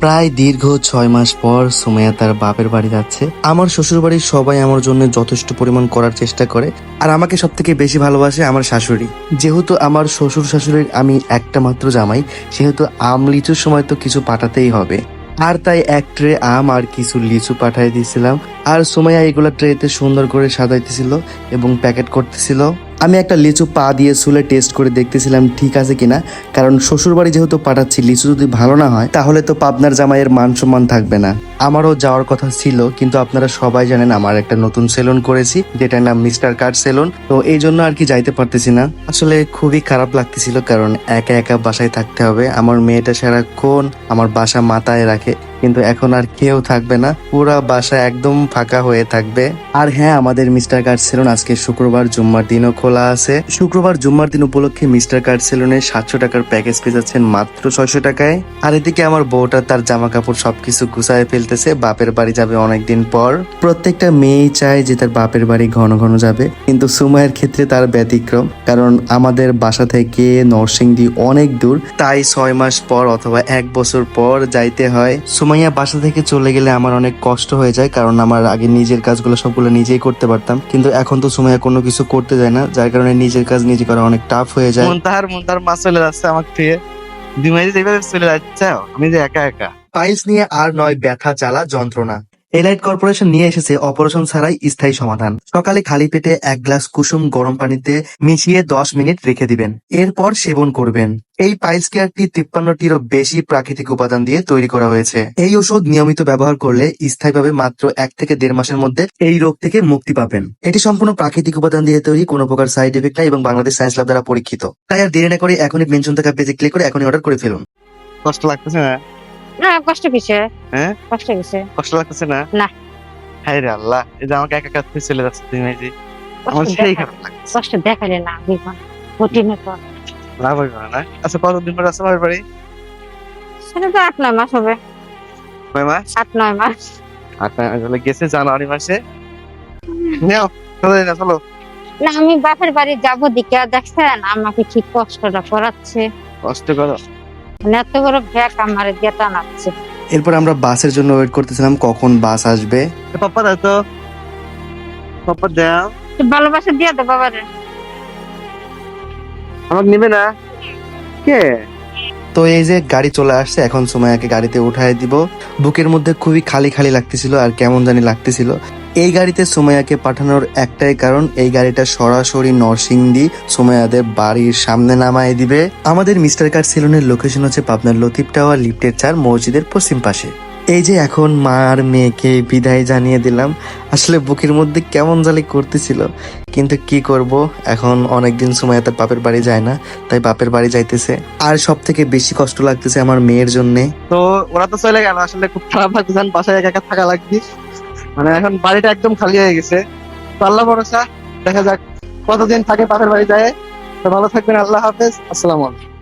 প্রায় দীর্ঘ ছয় মাস পর সুমাইয়া তার বাপের বাড়ি যাচ্ছে। আমার শ্বশুর বাড়ির সবাই আমার জন্য যথেষ্ট পরিমাণ করার চেষ্টা করে আর আমাকে সব থেকে বেশি ভালোবাসে আমার শাশুড়ি। যেহেতু আমার শ্বশুর শাশুড়ির আমি একটা মাত্র জামাই, সেহেতু আম লিচুর সময় তো কিছু পাঠাতেই হবে। আর তাই এক ট্রে আম আর কিছু লিচু পাঠাই দিয়েছিলাম। আর সুমাইয়া এগুলো ট্রেতে সুন্দর করে সাজাইতেছিল এবং প্যাকেট করতেছিল। আমি একটা লিচু পা দিয়ে শুলে টেস্ট করে দেখতেছিলাম ঠিক আছে কিনা, কারণ শ্বশুর বাড়ি যেহেতু পাঠাচ্ছি, লিচু যদি ভালো না হয়, তাহলে তো পাবনার জামাইয়ের মান সম্মান থাকবে না। আমারও যাওয়ার কথা ছিল, কিন্তু আপনারা সবাই জানেন আমার একটা নতুন সেলুন করেছি, যেটার নাম মিস্টার কার্ড সেলুন তো এই জন্য আর কি যাইতে পারতেছি না। আসলে খুবই খারাপ লাগতেছিল, কারণ একা একা বাসায় থাকতে হবে। আমার মেয়েটা সারাক্ষণ আমার বাসা মাথায় রাখে। কিন্তু এখন আর কেউ থাকবে না। পুরা বাসা একদম ফাঁকা হয়ে থাকবে। আর হ্যাঁ আমাদের মিস্টার কার্ড সেলুন আজকে শুক্রবার জুম্মার দিনও খোলা আছে। শুক্রবার জুম্মার দিন উপলক্ষে মিস্টার কার্ড সেলুনে সাতশো টাকার প্যাকেজ পেয়ে যাচ্ছেন মাত্র ছয়শো টাকায়। আর এদিকে আমার বউটা তার জামা কাপড় সবকিছু গুছায় ফেলতেছে, বাপের বাড়ি যাবে অনেকদিন পর। প্রত্যেকটা মেয়েই চায় যে তার বাপের বাড়ি ঘন ঘন যাবে, কিন্তু সুমাইয়ের ক্ষেত্রে তার ব্যতিক্রম, কারণ আমাদের বাসা থেকে নরসিংদী অনেক দূর, তাই ছয় মাস পর অথবা এক বছর পর যাইতে হয়। সুমাইয়া বাসা থেকে চলে গেলে আমার অনেক কষ্ট হয়ে যায় কারণ আমার আগে নিজের কাজগুলো সবগুলো নিজেই করতে পারতাম। কিন্তু এখন তো সুমাইয়া কোনো কিছু করতে যায় না যার কারণে নিজের কাজ নিজে করা অনেক টাফ হয়ে যায়। মন্তাহার তার মা চলে যাচ্ছে আমার থেকে দিমাই যেভাবে চলে যাচ্ছে আমি যে একা একা। পাইলস নিয়ে আর নয় ব্যথা জ্বালা যন্ত্রণা। এলাইট কর্পোরেশন নিয়ে এসেছে অপারেশন ছাড়াই স্থায়ী সমাধান। সকালে খালি পেটে এক গ্লাস কুসুম গরম পানিতে মিশিয়ে দশ মিনিট রেখে দিবেন। এরপর সেবন করবেন। এই পাইলস কেয়ারটি তিপ্পান্নটিরও বেশি প্রাকৃতিক উপাদান দিয়ে তৈরি করা হয়েছে। এই ওষুধ নিয়মিত ব্যবহার করলে স্থায়ীভাবে মাত্র এক থেকে দেড় মাসের মধ্যে এই রোগ থেকে মুক্তি পাবেন। এটি সম্পূর্ণ প্রাকৃতিক উপাদান দিয়ে তৈরি, কোনো প্রকার সাইড এফেক্ট নাই এবং বাংলাদেশ সায়েন্স ল্যাব দ্বারা পরীক্ষিত। তাই আর দেরি না করে এখনই মেনশন থাকা পেজে ক্লিক করে এখনই অর্ডার করে ফেলুন। কষ্ট লাগতেছে না? না কষ্ট কিসে হ্যাঁ? কষ্ট কিসে কষ্ট লাগতেছে না? না। হাই রে আল্লাহ এই যে আমাকে একা একা থেকে চলে যাচ্ছে দিমাই জি আমার কষ্ট সেই খারাপ লাগছে। কষ্ট দেখালে না তো লাভ হইবে না আচ্ছা কতদিন পর আসছে আমার বাড়ি? সেটা তো আট নয় মাস হবে। কয় মাস? আট নয় মাস। আট নয় মাস হলে গেছে জানুয়ারি মাসে। নাও চলো না চলো। না আমি বাপের বাড়ি যাব দিকে। দেখছেন আমাকে কি কষ্টটা করাচ্ছে। কষ্ট করো। এত বড় ব্যাগ আমার দিয়ে টানাচ্ছে। এরপর আমরা বাসের জন্য ওয়েট করতেছিলাম কখন বাস আসবে? পাপ্পা দাও তো। পাপ্পা দাও। ভালোবাসা দিয়ে দে বাবারে। আমাকে নিবে না? কে? তো এই যে গাড়ি চলে আসছে এখন সুমাইয়াকে গাড়িতে উঠায় দিব। বুকের মধ্যে খুবই খালি খালি লাগতেছিল আর কেমন জানি লাগতেছিল। এই গাড়িতে সুমাইয়াকে পাঠানোর একটাই কারণ, এই গাড়িটা সরাসরি নরসিংদী সুমাইয়াদের বাড়ির সামনে নামায় দিবে। আমাদের মিস্টার কার সেলুনের লোকেশন হচ্ছে পাবনার লতিফ টাওয়ার, লিফটের চার, মসজিদের পশ্চিম পাশে। এই যে এখন মা আর মেয়েকে বিদায় জানিয়ে দিলাম, আসলে বুকের মধ্যে কেমন জালি করতেছিল, কিন্তু কি করব? এখন অনেকদিন সময় তার বাপের বাড়ি যায় না, তাই বাপের বাড়ি যাইতেছে। আর সব থেকে বেশি কষ্ট লাগতেছে আমার মেয়ের জন্যে। তো ওরা তো চলে গেল, আসলে খুব খারাপ লাগতেছে, বাসায় একা একা থাকা লাগবে। মানে এখন বাড়িটা একদম খালি হয়ে গেছে। তো আল্লাহ ভরসা, দেখা যাক কতদিন থাকে পাশের বাড়ি যায়। তো ভালো থাকবেন, আল্লাহ হাফেজ। আসসালাম আলাইকুম।